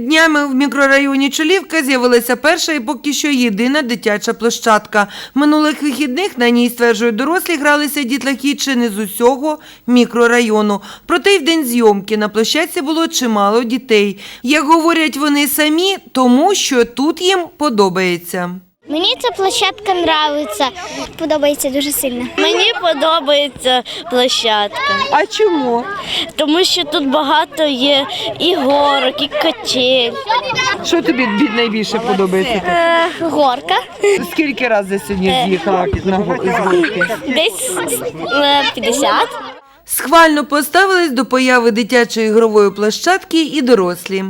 Днями в мікрорайоні Чолівка з'явилася перша і поки що єдина дитяча площадка. Минулих вихідних на ній, стверджують дорослі, гралися дітлахи чи не з усього мікрорайону. Проте й в день зйомки на площадці було чимало дітей. Як говорять вони самі, тому що тут їм подобається. Мені ця площадка нравиться. Подобається дуже сильно. Мені подобається площадка, А чому? тому що тут багато є і горок, і качель. Що тобі найбільше подобається? Е, горка. Скільки разів сьогодні з'їхала на горки? Десь е, 50. Схвально поставились до появи дитячої ігрової площадки і дорослі.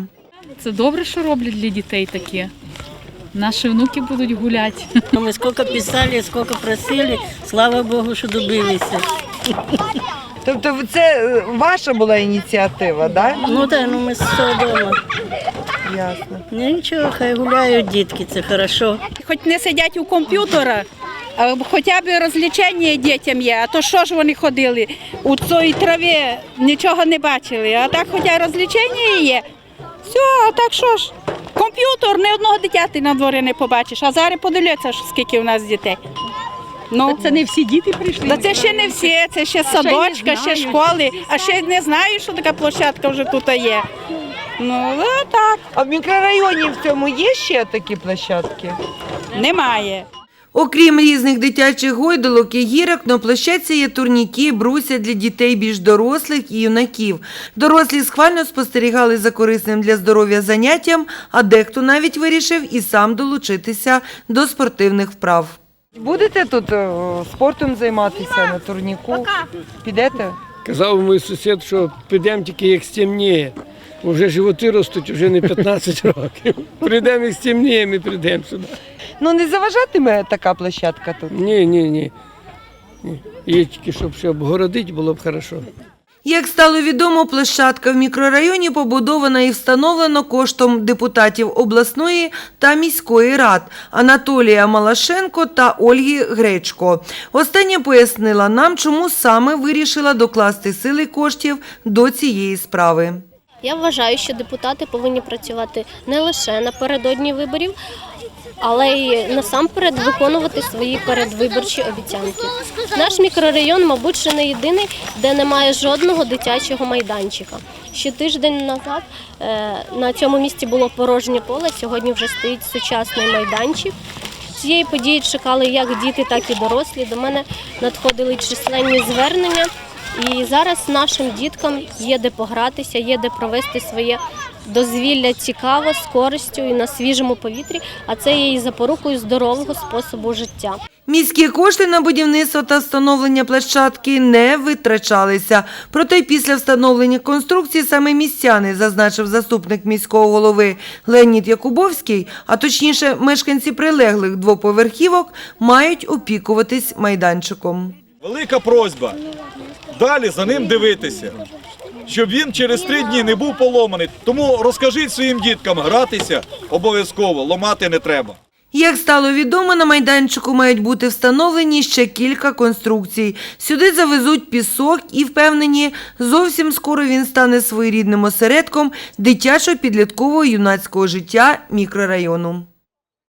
Це добре, що роблять для дітей таке. Наші внуки будуть гуляти. Ну, Мы сколько писали, сколько просили, слава Богу, що добилися. Тобто це е, ваша була ініціатива, так? Ну так, ну ми з дома. Ясно. Ну нічого, хай гуляють дітки, це хорошо. хоч не сидять у комп'ютера, а хоча б розвлечення дітям є. А то що ж вони ходили? У цій траві нічого не бачили. А так хоча розвлечення є. Все, а так що ж? Комп'ютер, ні одного дитяти на дворі не побачиш. А зараз подивляться, скільки у нас дітей. Ну, Це не всі діти прийшли. та це ще не всі, це ще садочка, ще школи, а ще не знаю, що така площадка вже тут є. Ну, а так, А в мікрорайоні в цьому є ще такі площадки? немає. Окрім різних дитячих гойдолок і гірок, на площадці є турніки, бруся для дітей більш дорослих і юнаків. Дорослі схвально спостерігали за корисним для здоров'я заняттям, а дехто навіть вирішив і сам долучитися до спортивних вправ. Будете тут е, спортом займатися на турніку? Підете? Казав мій сусід, що підемо тільки як стемніє. Вже животи ростуть, вже не 15 років. Прийдемо як стемніє, ми прийдемо сюди. Ну не заважатиме така площадка тут. Ні, ні, ні. Ні. Є тільки, щоб ще обгородити, було б хорошо. Як стало відомо, площадка в мікрорайоні побудована і встановлено коштом депутатів обласної та міської рад Анатолія Малашенко та Ольги Гречко. Остання пояснила нам, чому саме вирішила докласти сили коштів до цієї справи. Я вважаю, що депутати повинні працювати не лише напередодні виборів, але й насамперед виконувати свої передвиборчі обіцянки. Наш мікрорайон, мабуть, ще не єдиний, де немає жодного дитячого майданчика. Ще тиждень назад е, на цьому місці було порожнє поле. Сьогодні вже стоїть сучасний майданчик. Цієї події чекали як діти, так і дорослі. До мене надходили численні звернення. І зараз нашим діткам є де погратися, є де провести своє дозвілля цікаво, з користю і на свіжому повітрі, а це є і запорукою здорового способу життя. Міські кошти на будівництво та встановлення площадки не витрачалися. Проте після встановлення конструкції саме містяни, зазначив заступник міського голови Леонід Якубовський, а точніше мешканці прилеглих двоповерхівок, мають опікуватись майданчиком. Велика просьба далі за ним дивитися, щоб він через три дні не був поломаний. Тому розкажіть своїм діткам, гратися обов'язково, ломати не треба. Як стало відомо, на майданчику мають бути встановлені ще кілька конструкцій. Сюди завезуть пісок і впевнені, зовсім скоро він стане своєрідним осередком дитячо-підліткового юнацького життя мікрорайону.